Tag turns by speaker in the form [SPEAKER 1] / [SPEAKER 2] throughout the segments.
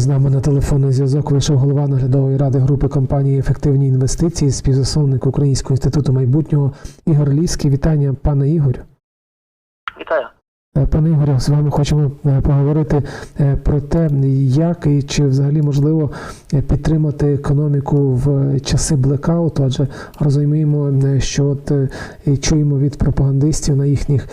[SPEAKER 1] з нами на телефонний зв'язок вийшов голова наглядової ради групи компанії Ефективні інвестиції, співзасновник Українського інституту майбутнього Ігор Ліський. Вітання, пане Ігорю. Е, Пане Ігорю, з вами хочемо е, поговорити е, про те, як і чи взагалі можливо підтримати економіку в часи блекауту, адже розуміємо, що от і чуємо від пропагандистів на їхніх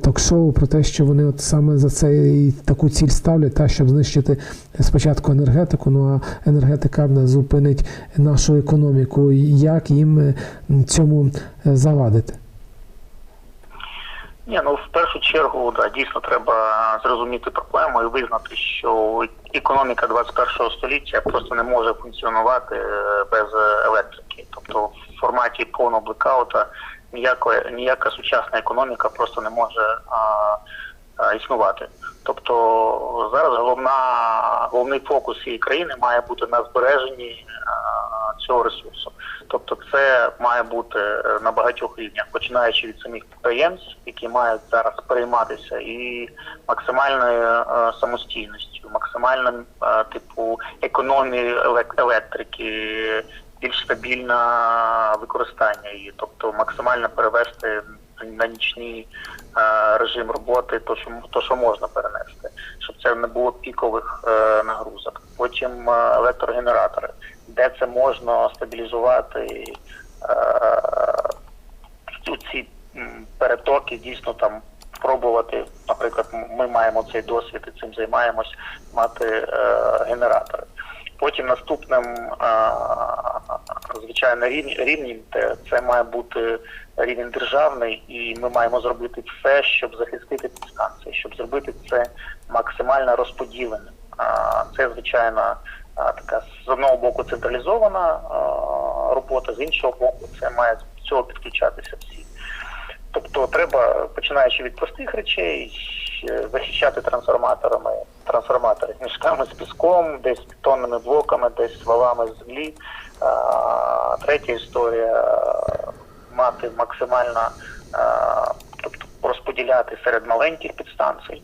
[SPEAKER 1] ток-шоу про те, що вони от саме за це і таку ціль ставлять, та щоб знищити спочатку енергетику. Ну а енергетика зупинить нашу економіку. Як їм цьому завадити?
[SPEAKER 2] Ні, ну в першу чергу, да, дійсно треба зрозуміти проблему і визнати, що економіка 21 століття просто не може функціонувати е, без електрики. Тобто в форматі повного блекаута ніяка, ніяка сучасна економіка просто не може а, а, існувати. Тобто зараз головна головний фокус цієї країни має бути на збереженні а, цього ресурсу. Тобто, це має бути е, на багатьох рівнях, починаючи від самих підприємств, які мають зараз перейматися, і максимальною е, самостійністю, максимальним е, типу економії елек- електрики, більш стабільне використання її, тобто максимально перевести на нічний режим роботи, то що то, що можна перенести, щоб це не було пікових нагрузок. Потім електрогенератори, де це можна стабілізувати е, ці перетоки, дійсно там пробувати. Наприклад, ми маємо цей досвід і цим займаємось мати е, генератори. Потім наступним е, звичайно рівнем це має бути рівень державний, і ми маємо зробити все, щоб захистити підстанції, щоб зробити це максимально розподіленим. Це звичайно така з одного боку централізована робота, з іншого боку, це має з цього підключатися всі. Тобто треба, починаючи від простих речей, е, захищати трансформаторами, трансформатори мішками з піском, десь бетонними блоками, десь валами з землі. Третя історія мати максимально тобто розподіляти серед маленьких підстанцій.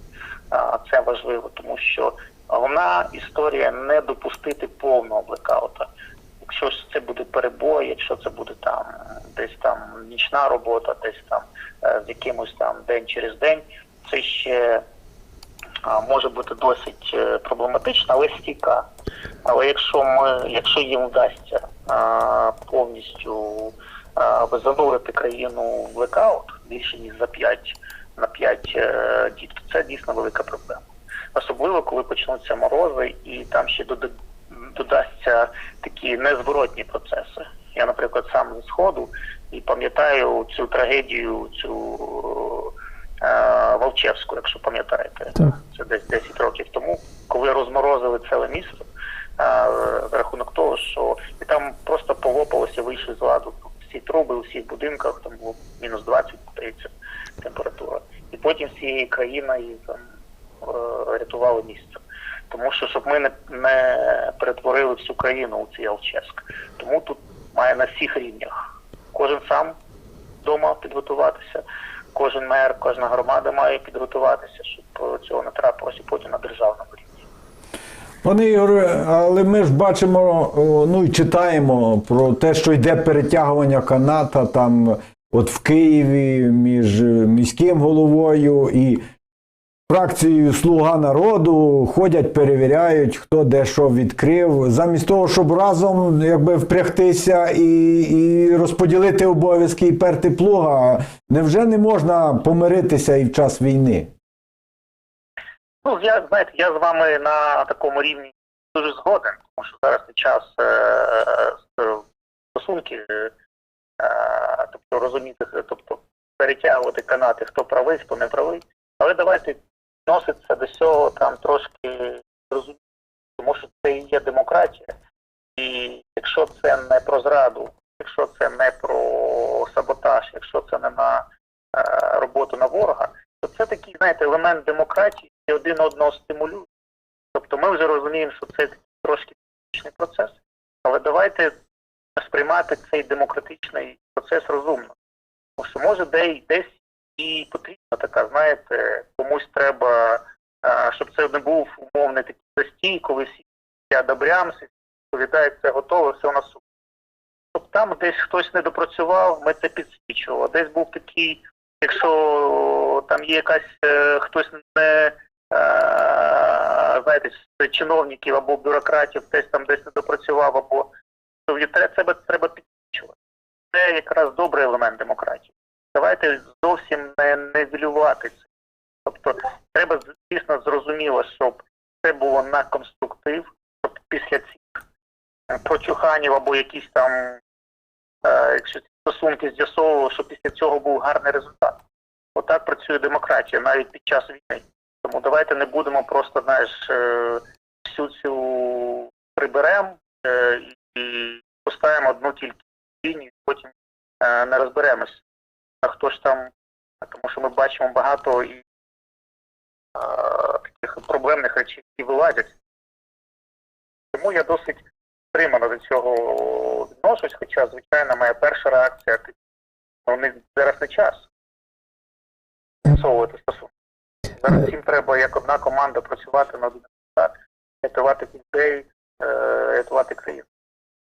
[SPEAKER 2] Це важливо, тому що головна історія не допустити повного блекаута. Якщо ж це буде перебой, якщо це буде там десь там нічна робота, десь там е, з якимось там день через день, це ще може бути досить е, проблематично, але стійка. Але якщо ми, якщо їм вдасться повністю занурити країну в блекаут більше ніж за 5 на 5 е, діб, то це дійсно велика проблема. Особливо коли почнуться морози і там ще дода- додасться такі незворотні процеси. Я, наприклад, сам зі сходу і пам'ятаю цю трагедію, цю е, Волчевську, якщо пам'ятаєте, це десь 10 років тому, коли розморозили ціле місто е, за рахунок того, що і там просто полопалося, вийшли з ладу всі труби у всіх будинках, там було мінус 20, здається, температура. І потім всієї країни там е, рятували місце. Тому що щоб ми не, не перетворили всю країну у цей Алчевськ. Тому тут має на всіх рівнях. Кожен сам вдома підготуватися, кожен мер, кожна громада має підготуватися, щоб е, цього не трапилося потім на державному рівні.
[SPEAKER 3] Пане Ігоре, але ми ж бачимо, ну і читаємо про те, що йде перетягування каната там, от в Києві між міським головою і фракцією Слуга народу ходять, перевіряють, хто де що відкрив, замість того, щоб разом якби впрягтися і, і розподілити обов'язки і перти плуга, невже не можна помиритися і в час війни?
[SPEAKER 2] Ну, я знаєте, я з вами на такому рівні дуже згоден, тому що зараз час е, е, стосунки, е, тобто розуміти, тобто перетягувати канати, хто правий, хто не правий. Але давайте відноситися до цього там трошки розуміти, тому що це і є демократія. І якщо це не про зраду, якщо це не про саботаж, якщо це не на е, роботу на ворога, то це такий, знаєте, елемент демократії і один одного стимулює. Тобто ми вже розуміємо, що це трошки політичний процес, але давайте сприймати цей демократичний процес розумно. Тому що може де, десь і потрібна така, знаєте, комусь треба е, щоб це не був умовний такий застій, коли всі одобряємося, відповідають, це готово, все у нас супер. Щоб там десь хтось не допрацював, ми це підсвічували. Десь був такий, якщо там є якась е, хтось не е, знаєте, чиновників або бюрократів, десь там десь не допрацював, або то треба, треба підсвічувати. Це якраз добрий елемент демократії. Давайте зовсім не нивелювати це. Тобто треба звісно зрозуміло, щоб це було на конструктив, щоб після цих е, прочуханів або якісь там, е, якщо ці стосунки з'ясовували, що після цього був гарний результат. Отак працює демократія навіть під час війни. Тому давайте не будемо просто, знаєш, е, всю цю приберемо е, і поставимо одну тільки лінію, потім не розберемось. А хто ж там, тому що ми бачимо багато і е, таких проблемних речей, які вилазять. Тому я досить стримано до цього відношусь, хоча, звичайно, моя перша реакція ну, не, зараз не час з'ясовувати стосунки. Зараз всім треба як одна команда працювати над рятувати людей, е, рятувати країну.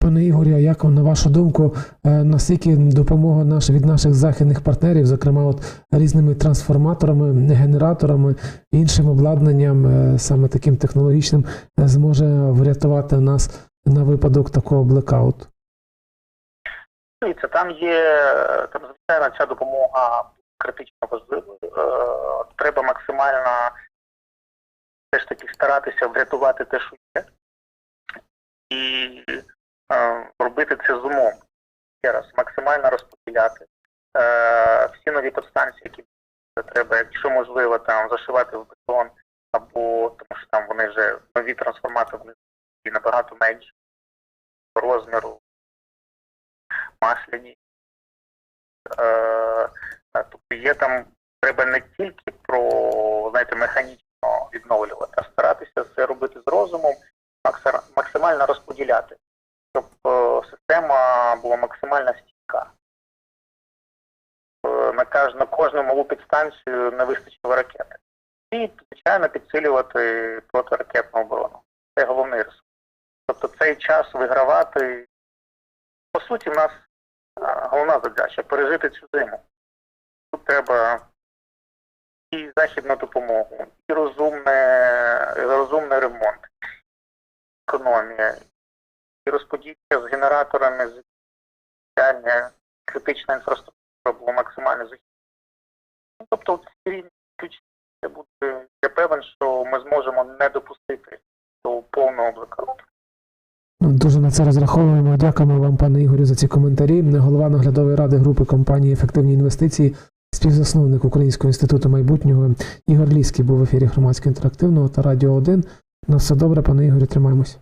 [SPEAKER 1] Пане Ігорі, а як на вашу думку, е, наскільки допомога наша від наших західних партнерів, зокрема от різними трансформаторами, генераторами, іншим обладнанням, е, саме таким технологічним, е, зможе врятувати нас на випадок такого блекауту?
[SPEAKER 2] Дивіться, там є, там, звичайно, ця допомога критично важливою. Треба максимально все ж таки старатися врятувати те, що є, і робити це з умом. Ще раз, максимально розподіляти. Е, всі нові підстанції, які треба, якщо можливо, там зашивати в бетон, або тому що там вони вже нові трансформатори вони набагато менші розміру, масляні. Е, е, тобто є там, треба не тільки про, знаєте, механічно відновлювати, а старатися це робити з розумом, максимально розподіляти, щоб е, система була максимально стійка. Е, на, каж, на кожну малу підстанцію не вистачило ракети. І, звичайно, підсилювати протиракетну оборону. Це головний ресурс. Тобто цей час вигравати. По суті, в нас головна задача пережити цю зиму. Тут треба і західну допомогу, і розумне, розумний ремонт, економія, і розподілення з генераторами, з критична інфраструктура була максимально захищена. Ну, Тобто, ці рівні буде, я певен, що ми зможемо не допустити до повного блекауту.
[SPEAKER 1] Ну, Дуже на це розраховуємо. Дякуємо вам, пане Ігорю, за ці коментарі. Голова наглядової ради групи компанії Ефективні інвестиції, співзасновник Українського інституту майбутнього Ігор Ліський був в ефірі громадського інтерактивного та Радіо 1. На все добре, пане Ігорю, тримаємось.